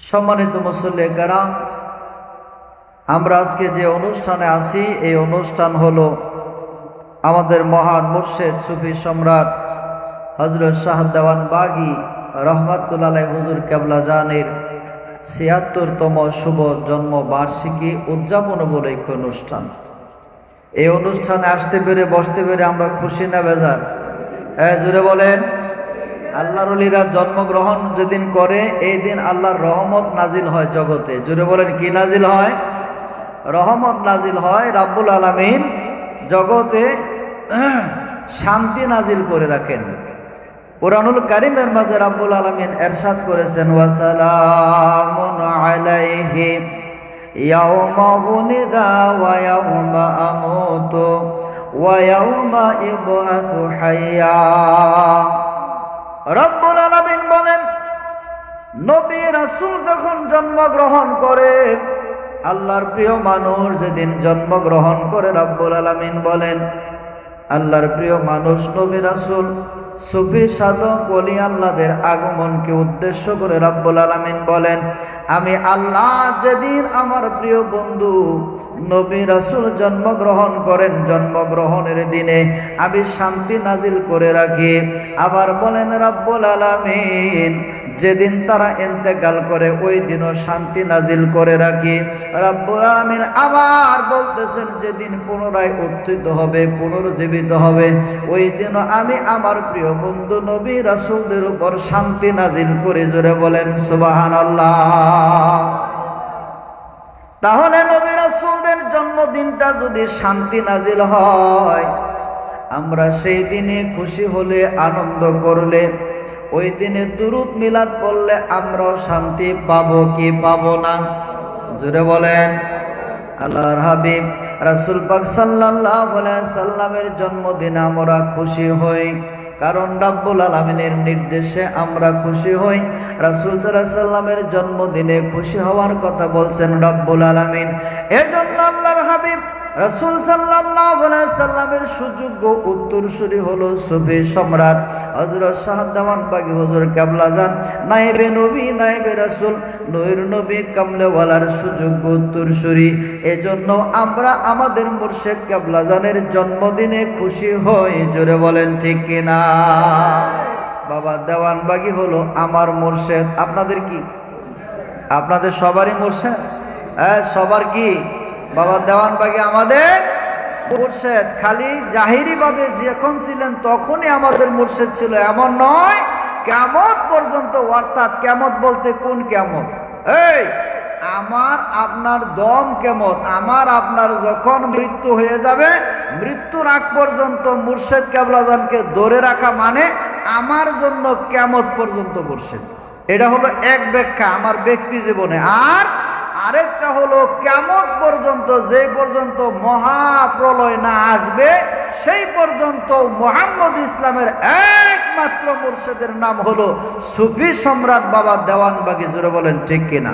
সম্মানিত মুসল্লি কারাম আমরা আজকে যে অনুষ্ঠানে আসি এই অনুষ্ঠান হলো আমাদের মহান মুর্শেদ সুফি সম্রাট হজরত শাহ দেওয়ান বাগি রহমাতুল্লাহ হুজুর কেবলা জানের ছিয়াত্তরতম শুভ জন্ম বার্ষিকী উদযাপন উপলক্ষে অনুষ্ঠান। এই অনুষ্ঠানে আসতে পেরে, বসতে পেরে আমরা খুশি না বেজার? হ্যাঁ জুড়ে বলেন। আল্লাহর অলিরা জন্মগ্রহণ যেদিন করে, এই দিন আল্লাহর রহমত নাজিল হয় জগতে। জুড়ে বলেন, কি নাজিল হয়? রহমত নাজিল হয় রাব্বুল আলামিন জগতে শান্তি নাজিল করে রাখেন। কোরআনুল কারিমের মাঝে রাব্বুল আলামিন এরশাদ করেছেন উনিদা ওয়া ওয়া হাইয়া। রব্বুল আলমিন বলেন, নবী রাসুল যখন জন্মগ্রহণ করে, আল্লাহর প্রিয় মানুষ যেদিন জন্মগ্রহণ করে রব্বুল আলমিন বলেন, আল্লাহর প্রিয় মানুষ নবী রাসূল সুফি সাধক বলি আল্লাহদের আগমনকে উদ্দেশ্য করে রাব্বুল আলমিন বলেন, আমি আল্লাহ যেদিন আমার প্রিয় বন্ধু নবী রাসুল জন্মগ্রহণ করেন জন্মগ্রহণের দিনে আমি শান্তি নাজিল করে রাখি। আবার বলেন, রাব্বুল আলামিন যেদিন তারা ইন্তেকাল করে, ওই দিনও শান্তি নাজিল করে রাখি। রব্বুল আলামিন আবার বলতেছেন, যেদিন পুনরায় উত্থিত হবে, পুনর্জীবিত হবে, ওই দিনও আমি আমার প্রিয় বন্ধু নবী রাসূলদের উপর শান্তি নাজিল করে। জোরে বলেন, সুবহানাল্লাহ। তাহলে নবী রাসূলদের জন্মদিনটা যদি শান্তি নাজিল হয়, আমরা সেই দিনে খুশি হলে, আনন্দ করলে ওই দিনে দুরুদ মিলাদ পড়লে আমরাও শান্তি পাবো কি পাবো না? জোরে বলেন। আল্লাহর হাবিব, রাসুল পাক আলাইহি সাল্লামের জন্মদিনে আমরা খুশি হই। কারণ রাব্বুল আলামিনের নির্দেশে আমরা খুশি হই। রাসূল সাল্লামের জন্মদিনে খুশি হওয়ার কথা বলছেন রাব্বুল আলামিন। এজন্য আল্লাহর হাবিব রাসূল সাল্লামের সুযোগ্য উত্তরসূরি হলো সুফি সম্রাট হযরত শাহজামান বাগী হুজুর কেবলা যান নাইবে নবী নাইবে রাসূল, নূর নবী, কামলেওয়ালার সুযোগ্য উত্তরসূরি। এজন্য আমরা আমাদের মুর্শিদ কেবলা জানের জন্মদিনে খুশি হই, জোরে বলেন ঠিক কিনা বাবা দেওয়ান বাগী হলো আমার মুর্শেদ। আপনাদের কি? আপনাদের সবারই মুর্শেদ? হ্যাঁ সবার কি? বাবা দেওয়ান বাগী আমাদের মুর্শেদ। খালি জাহিরি ভাবে যখন ছিলেন তখনই আমাদের মুর্শেদ ছিল। এমন নয়, কেমত পর্যন্ত অর্থাৎ কেমত বলতে কোন কেমত? এই, আমার আপনার দম কেমত? আমার আপনার যখন মৃত্যু হয়ে যাবে, মৃত্যুর আগ পর্যন্ত মুর্শেদ কেবলাদানকে ধরে রাখা মানে আমার জন্য কেমত পর্যন্ত মুর্শেদ। এটা হলো এক ব্যাখ্যা আমার ব্যক্তি জীবনে। আর আরেকটা হলো, কেমন পর্যন্ত যে পর্যন্ত মহাপ্রলয় না আসবে, সেই পর্যন্ত মোহাম্মদ ইসলামের একমাত্র মুর্শেদের নাম হলো সুফি সম্রাট বাবা দেওয়ান বাগিজুরে বলেন ঠিক কিনা?